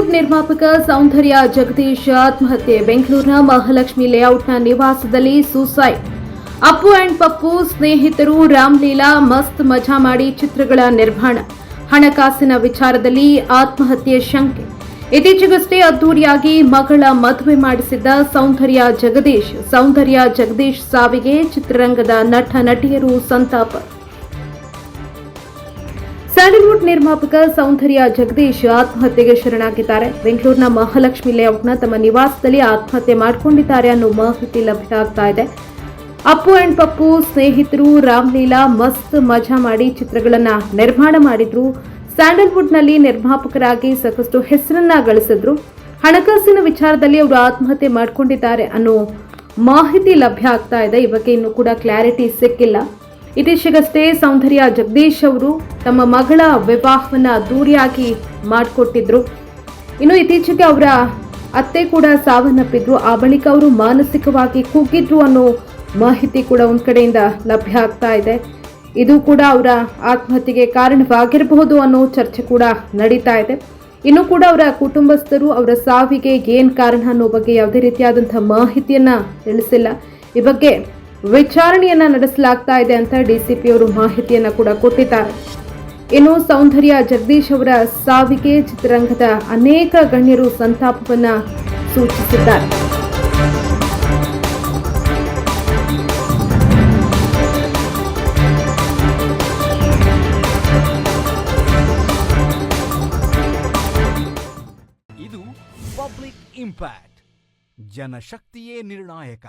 Sandalwood ನಿರ್ಮಾಪಕ ಸೌಂದರ್ಯ ಜಗದೀಶ್ ಆತ್ಮಹತ್ಯೆ. ಬೆಂಗಳೂರಿನ ಮಹಾಲಕ್ಷ್ಮಿ ಲೇಔಟ್ನ ನಿವಾಸದಲ್ಲಿ ಸೂಸೈಡ್. ಅಪ್ಪು ಅಂಡ್ ಪಪ್ಪು ಸ್ನೇಹಿತರು ರಾಮ್ಲೀಲಾ ಮಸ್ತ್ ಮಜಾ ಮಾಡಿ ಚಿತ್ರಗಳ ನಿರ್ಮಾಣ. ಹಣಕಾಸಿನ ವಿಚಾರದಲ್ಲಿ ಆತ್ಮಹತ್ಯೆ ಶಂಕೆ. ಇತ್ತೀಚೆಗಷ್ಟೇ ಅದ್ದೂರಿಯಾಗಿ ಮಗಳ ಮದುವೆ ಮಾಡಿಸಿದ್ದ ಸೌಂದರ್ಯ ಜಗದೀಶ್. ಸೌಂದರ್ಯ ಜಗದೀಶ್ ಸಾವಿಗೆ ಚಿತ್ರರಂಗದ ನಟ, ನಟಿಯರು ಸಂತಾಪ. ಸ್ಯಾಂಡಲ್ವುಡ್ ನಿರ್ಮಾಪಕ ಸೌಂದರ್ಯ ಜಗದೀಶ್ ಆತ್ಮಹತ್ಯೆಗೆ ಶರಣಾಗಿದ್ದಾರೆ. ಬೆಂಗಳೂರಿನ ಮಹಾಲಕ್ಷ್ಮಿ ಲೇಔಟ್ನ ತಮ್ಮ ನಿವಾಸದಲ್ಲಿ ಆತ್ಮಹತ್ಯೆ ಮಾಡಿಕೊಂಡಿದ್ದಾರೆ ಅನ್ನೋ ಮಾಹಿತಿ ಲಭ್ಯ ಆಗ್ತಾ ಇದೆ. ಅಪ್ಪು ಅಂಡ್ ಪಪ್ಪು ಸ್ನೇಹಿತರು ರಾಮ್ಲೀಲಾ ಮಸ್ತ್ ಮಜಾ ಮಾಡಿ ಚಿತ್ರಗಳನ್ನು ನಿರ್ಮಾಣ ಮಾಡಿದ್ರು. ಸ್ಯಾಂಡಲ್ವುಡ್ನಲ್ಲಿ ನಿರ್ಮಾಪಕರಾಗಿ ಸಾಕಷ್ಟು ಹೆಸರನ್ನ ಗಳಿಸಿದ್ರು. ಹಣಕಾಸಿನ ವಿಚಾರದಲ್ಲಿ ಅವರು ಆತ್ಮಹತ್ಯೆ ಮಾಡಿಕೊಂಡಿದ್ದಾರೆ ಅನ್ನೋ ಮಾಹಿತಿ ಲಭ್ಯ ಆಗ್ತಾ ಇದೆ. ಈ ಬಗ್ಗೆ ಇನ್ನೂ ಕೂಡ ಕ್ಲಾರಿಟಿ ಸಿಕ್ಕಿಲ್ಲ. ಇತ್ತೀಚೆಗಷ್ಟೇ ಸೌಂದರ್ಯ ಜಗದೀಶ್ ಅವರು ತಮ್ಮ ಮಗಳ ವಿವಾಹವನ್ನ ದೂರಿಯಾಗಿ ಮಾಡಿಕೊಟ್ಟಿದ್ರು. ಇನ್ನು ಇತ್ತೀಚೆಗೆ ಅವರ ಅತ್ತೆ ಕೂಡ ಸಾವನ್ನಪ್ಪಿದ್ರು. ಆ ಬಳಿಕ ಅವರು ಮಾನಸಿಕವಾಗಿ ಕುಗ್ಗಿದ್ರು ಅನ್ನೋ ಮಾಹಿತಿ ಕೂಡ ಒಂದು ಕಡೆಯಿಂದ ಲಭ್ಯ ಆಗ್ತಾ ಇದೆ. ಇದು ಕೂಡ ಅವರ ಆತ್ಮಹತ್ಯೆಗೆ ಕಾರಣವಾಗಿರಬಹುದು ಅನ್ನೋ ಚರ್ಚೆ ಕೂಡ ನಡೀತಾ ಇದೆ. ಇನ್ನು ಕೂಡ ಅವರ ಕುಟುಂಬಸ್ಥರು ಅವರ ಸಾವಿಗೆ ಏನ್ ಕಾರಣ ಅನ್ನೋ ಬಗ್ಗೆ ಯಾವುದೇ ರೀತಿಯಾದಂಥ ಮಾಹಿತಿಯನ್ನ ತಿಳಿಸಿಲ್ಲ. ಈ ಬಗ್ಗೆ ವಿಚಾರಣೆಯನ್ನ ನಡೆಸಲಾಗ್ತಾ ಇದೆ ಅಂತ ಡಿಸಿಪಿ ಅವರು ಮಾಹಿತಿಯನ್ನ ಕೂಡ ಕೊಟ್ಟಿದ್ದಾರೆ. ಇನ್ನು ಸೌಂದರ್ಯ ಜಗದೀಶ್ ಅವರ ಸಾವಿಗೆ ಚಿತ್ರರಂಗದ ಅನೇಕ ಗಣ್ಯರು ಸಂತಾಪವನ್ನ ಸೂಚಿಸಿದ್ದಾರೆ. ಇದು ಪಬ್ಲಿಕ್ ಇಂಪ್ಯಾಕ್ಟ್, ಜನಶಕ್ತಿಯೇ ನಿರ್ಣಾಯಕ.